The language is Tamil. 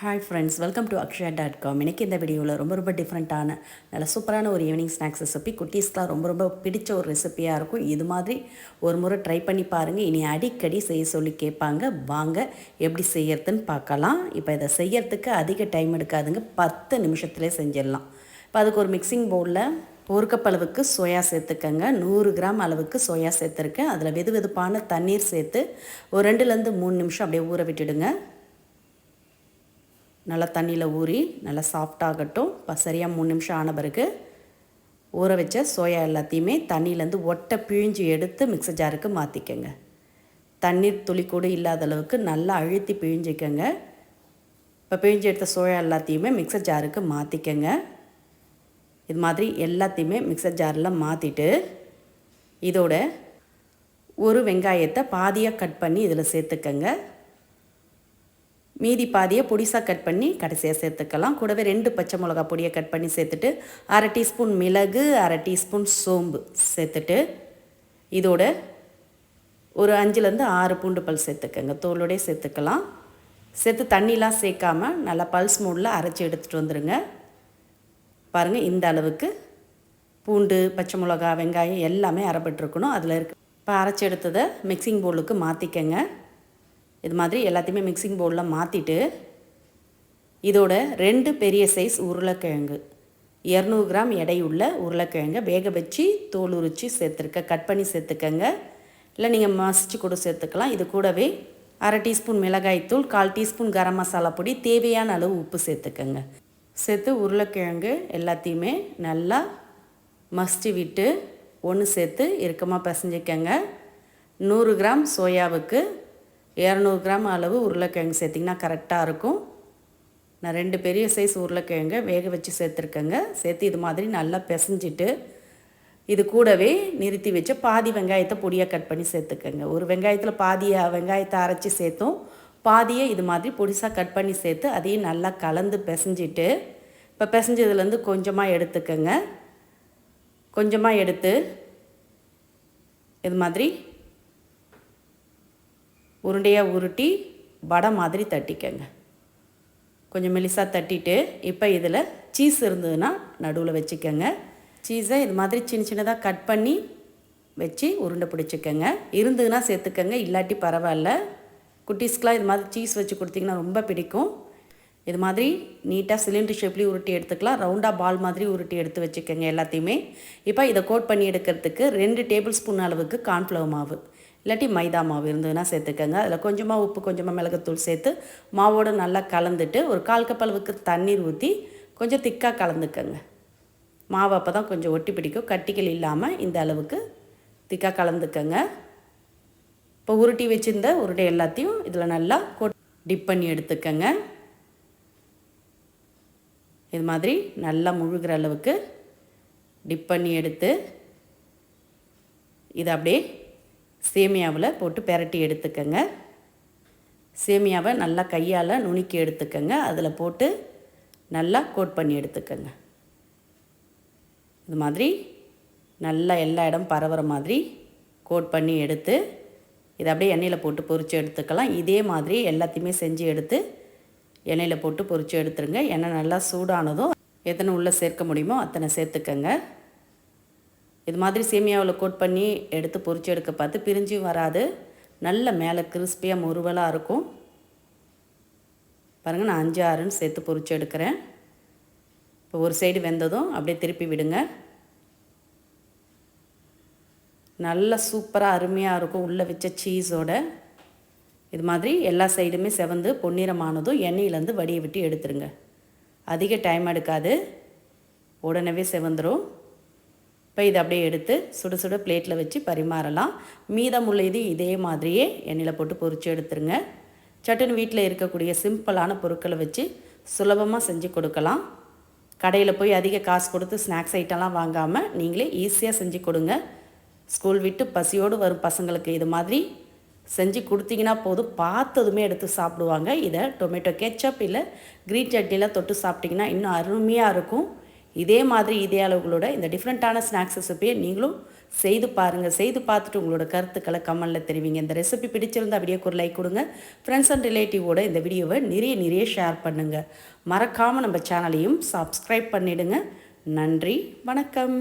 Hi friends welcome to Akshaya dot com இன்றைக்கி இந்த வீடியோவில் ரொம்ப ரொம்ப டிஃப்ரெண்ட்டான நல்ல சூப்பரான ஒரு ஈவினிங் ஸ்நாக்ஸ் ரெசிபி குட்டீஸ்க்கெலாம் ரொம்ப ரொம்ப பிடிச்ச ஒரு ரெசிபியாக இருக்கும். இது மாதிரி ஒரு முறை ட்ரை பண்ணி பாருங்கள் இனி அடிக்கடி செய்ய சொல்லி கேட்பாங்க. வாங்க எப்படி செய்யறதுன்னு பார்க்கலாம். இப்போ இதை செய்யறதுக்கு அதிக டைம் எடுக்காதுங்க. பத்து நிமிஷத்துலேயே செஞ்சிடலாம். இப்போ அதுக்கு ஒரு மிக்சிங் பவுலில் ஒரு கப் அளவுக்கு சோயா சேர்த்துக்கங்க. நூறு கிராம் அளவுக்கு சோயா சேர்த்துருக்கேன். அதில் வெது வெதுப்பான தண்ணீர் சேர்த்து ஒரு ரெண்டுலேருந்து மூணு நிமிஷம் அப்படியே ஊற விட்டுடுங்க. நல்லா தண்ணியில் ஊறி நல்லா சாஃப்டாகட்டும் இப்போ சரியாக மூணு நிமிஷம் ஆன பிறகு ஊற வச்ச சோயா எல்லாத்தையுமே தண்ணியிலேருந்து ஒட்டை பிழிஞ்சு எடுத்து மிக்சர் ஜாருக்கு மாற்றிக்கங்க தண்ணீர் துளி கூட இல்லாத அளவுக்கு நல்லா அழுத்தி பிழிஞ்சிக்கங்க. இப்போ பிழிஞ்சு எடுத்த சோயா எல்லாத்தையுமே மிக்சர் ஜாருக்கு மாற்றிக்கங்க இது மாதிரி எல்லாத்தையுமே மிக்சர் ஜாரில் மாற்றிட்டு இதோட ஒரு வெங்காயத்தை பாதியாக கட் பண்ணி இதில் சேர்த்துக்கங்க. மீதி பாதியை பொடிசாக கட் பண்ணி கடைசியாக சேர்த்துக்கலாம். கூடவே ரெண்டு பச்சை மிளகா பொடியை கட் பண்ணி சேர்த்துட்டு அரை டீஸ்பூன் மிளகு அரை டீஸ்பூன் சோம்பு சேர்த்துட்டு இதோட ஒரு அஞ்சுலேருந்து ஆறு பூண்டு பல் சேர்த்துக்கங்க. தோலோடய சேர்த்துக்கலாம். சேர்த்து தண்ணிலாம் சேர்க்காம நல்லா பல்ஸ் மூடில் அரைச்சி எடுத்துகிட்டு வந்துடுங்க பாருங்கள் இந்த அளவுக்கு பூண்டு பச்சை மிளகா வெங்காயம் எல்லாமே அரைப்பட்டுருக்கணும். அதில் இருக்கு இப்போ அரைச்சி எடுத்ததை மிக்சிங் பவுலுக்கு மாற்றிக்கங்க இது மாதிரி எல்லாத்தையுமே மிக்சிங் பவுலில் மாற்றிட்டு இதோட ரெண்டு பெரிய சைஸ் உருளைக்கிழங்கு. இரநூறு கிராம் எடையுள்ள உருளைக்கிழங்கை வேக வச்சு தோல் உரித்து சேர்த்துருக்க கட் பண்ணி சேர்த்துக்கங்க. இல்லை நீங்கள் மசிச்சு கூட சேர்த்துக்கலாம். இது கூடவே அரை டீஸ்பூன் மிளகாய்த்தூள் கால் டீஸ்பூன் கரம் மசாலா பொடி தேவையான அளவு உப்பு சேர்த்துக்கங்க. சேர்த்து உருளைக்கிழங்கு எல்லாத்தையுமே நல்லா மசிச்சு விட்டு ஒன்று சேர்த்து இறுக்கமாக பிசைஞ்சிக்கங்க. நூறு கிராம் சோயாவுக்கு இரநூறு கிராம் அளவு உருளைக்கிழங்கு சேர்த்திங்கன்னா கரெக்டாக இருக்கும். நான் ரெண்டு பெரிய சைஸ் உருளைக்கிழங்கை வேக வச்சு சேர்த்துருக்கேங்க. சேர்த்து இது மாதிரி நல்லா பிசைஞ்சிட்டு இது கூடவே நிறுத்தி வச்சு பாதி வெங்காயத்தை பொடியாக கட் பண்ணி சேர்த்துக்கோங்க. ஒரு வெங்காயத்தில் பாதியை வெங்காயத்தை அரைச்சி சேர்த்தும். பாதியை இது மாதிரி பொடிசாக கட் பண்ணி சேர்த்து அதையும் நல்லா கலந்து பிசைஞ்சிட்டு இப்போ பிசைஞ்சதுலேருந்து கொஞ்சமாக எடுத்துக்கோங்க. கொஞ்சமாக எடுத்து இது மாதிரி உருண்டையாக உருட்டி வடை மாதிரி தட்டிக்கங்க. கொஞ்சம் மெலிசாக தட்டிட்டு இப்போ இதில் சீஸ் இருந்ததுன்னா நடுவில் வச்சுக்கோங்க. சீஸை இது மாதிரி சின்ன சின்னதாக கட் பண்ணி வச்சு உருண்டை பிடிச்சிக்கோங்க. இருந்ததுன்னா சேர்த்துக்கங்க இல்லாட்டி பரவாயில்ல. குட்டீஸ்க்கெலாம் இது மாதிரி சீஸ் வச்சு கொடுத்தீங்கன்னா ரொம்ப பிடிக்கும். இது மாதிரி நீட்டாக சிலிண்டர் ஷேப்லேயும் உருட்டி எடுத்துக்கலாம். ரவுண்டாக பால் மாதிரி உருட்டி எடுத்து வச்சுக்கோங்க எல்லாத்தையுமே. இப்போ இதை கோட் பண்ணி எடுக்கிறதுக்கு ரெண்டு டேபிள் ஸ்பூன் அளவுக்கு கார்ன்ஃப்ளவர் மாவு. இல்லாட்டி மைதா மாவு இருந்ததுன்னா சேர்த்துக்கோங்க. அதில் கொஞ்சமாக உப்பு கொஞ்சமாக மிளகுத்தூள் சேர்த்து மாவோடு நல்லா கலந்துட்டு ஒரு கால் கப் அளவுக்கு தண்ணீர் ஊற்றி கொஞ்சம் திக்காக கலந்துக்கோங்க. மாவு அப்போ தான் கொஞ்சம் ஒட்டி பிடிக்கும். கட்டிகள் இல்லாமல் இந்த அளவுக்கு திக்காக கலந்துக்கோங்க. இப்போ உருட்டி வச்சுருந்த உருண்டை எல்லாத்தையும் இதில் நல்லா கொட் டிப் பண்ணி எடுத்துக்கோங்க. இது மாதிரி நல்லா முழுகிற அளவுக்கு டிப் பண்ணி எடுத்து இதை அப்படியே சேமியாவில் போட்டு பெரட்டி எடுத்துக்கங்க. சேமியாவை நல்லா கையால் நுணுக்கி எடுத்துக்கங்க. அதில் போட்டு நல்லா கோட் பண்ணி எடுத்துக்கங்க. இது மாதிரி நல்லா எல்லா இடம் பரவுற மாதிரி கோட் பண்ணி எடுத்து இதை அப்படியே எண்ணெயில் போட்டு பொரித்து எடுத்துக்கலாம். இதே மாதிரி எல்லாத்தையுமே செஞ்சு எடுத்து எண்ணெயில் போட்டு பொரித்து எடுத்துருங்க. எண்ணெய் நல்லா சூடானதும் எத்தனை உள்ளே சேர்க்க முடியுமோ அத்தனை சேர்த்துக்கங்க. இது மாதிரி சேமியாவில் கோட் பண்ணி எடுத்து பொறிச்சு எடுக்க பார்த்து பிரிஞ்சும் வராது. நல்ல மேலே கிறிஸ்பியாக முருவலாக இருக்கும். பாருங்கள் நான் அஞ்சு ஆறுன்னு சேர்த்து பொறிச்சு எடுக்கிறேன். இப்போ ஒரு சைடு வெந்ததும் அப்படியே திருப்பி விடுங்க. நல்ல சூப்பராக அருமையாக இருக்கும் உள்ளே வச்ச சீஸோட. இது மாதிரி எல்லா சைடுமே செவந்து பொன்னிறமானதும் எண்ணெயிலேருந்து வடியை விட்டு எடுத்துருங்க. அதிக டைம் எடுக்காது. உடனே செவந்துடும் இப்போ இதை அப்படியே எடுத்து சுட சுட பிளேட்டில் வச்சு பரிமாறலாம். மீதமுள்ள இது இதே மாதிரியே எண்ணெயில் போட்டு பொரித்து எடுத்துருங்க. சட்டுன்னு வீட்டில் இருக்கக்கூடிய சிம்பிளான பொருட்களை வச்சு சுலபமாக செஞ்சு கொடுக்கலாம். கடையில் போய் அதிக காசு கொடுத்து ஸ்நாக்ஸ் ஐட்டம்லாம் வாங்காமல் நீங்களே ஈஸியாக செஞ்சு கொடுங்க. ஸ்கூல் விட்டு பசியோடு வரும் பசங்களுக்கு இது மாதிரி செஞ்சு கொடுத்தீங்கன்னா போதும். பார்த்ததுமே எடுத்து சாப்பிடுவாங்க. இதை டொமேட்டோ கெச்சப் இல்லை க்ரீன் சட்னிலாம் தொட்டு சாப்பிட்டிங்கன்னா இன்னும் அருமையாக இருக்கும். இதே மாதிரி இதே அளவுகளோட இந்த டிஃப்ரெண்ட்டான ஸ்நாக்ஸ் ரெசிபியை நீங்களும் செய்து பாருங்கள் செய்து பார்த்துட்டு உங்களோட கருத்துக்களை கமெண்டில் தெரிவிங்க. இந்த ரெசிபி பிடிச்சிருந்தால் வீடியோக்கு ஒரு லைக் கொடுங்க. ஃப்ரெண்ட்ஸ் அண்ட் ரிலேட்டிவோட இந்த வீடியோவை நிறைய நிறைய ஷேர் பண்ணுங்கள் மறக்காமல் நம்ம சேனலையும் சப்ஸ்கிரைப் பண்ணிவிடுங்க நன்றி வணக்கம்.